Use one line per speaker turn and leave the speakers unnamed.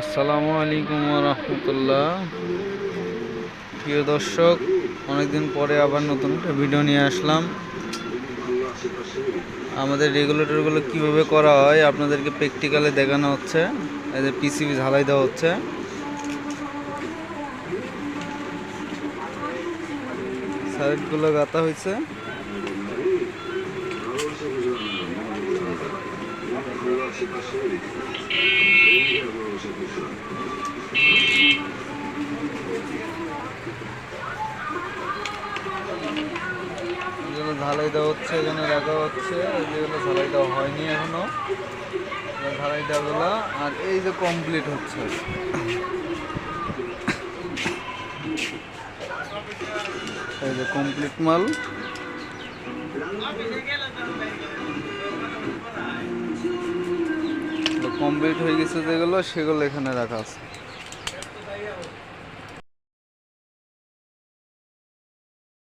আসসালামু আলাইকুম রহমতুল্লাহ। প্রিয় দর্শক, অনেকদিন পরে আবার নতুন একটা ভিডিও নিয়ে আসলাম। আমাদের রেগুলেটরগুলো কীভাবে করা হয়, আপনাদেরকে প্র্যাকটিক্যালে দেখানো হচ্ছে। এদের পিসিবি ঝালাই দেওয়া হচ্ছে। সাইডগুলো গাঁথা হয়েছে। যেগুলো ঢালাই দেওয়া হচ্ছে, এখানে রাখা হচ্ছে। যেগুলো ঝালাই দেওয়া হয়নি এখনও। ঢালাই দেওয়াগুলো, আর এই যে কমপ্লিট হচ্ছে। এই যে কমপ্লিট মাল। কমপ্লিট হয়ে গেছে যেগুলো, সেগুলো এখানে রাখা আছে।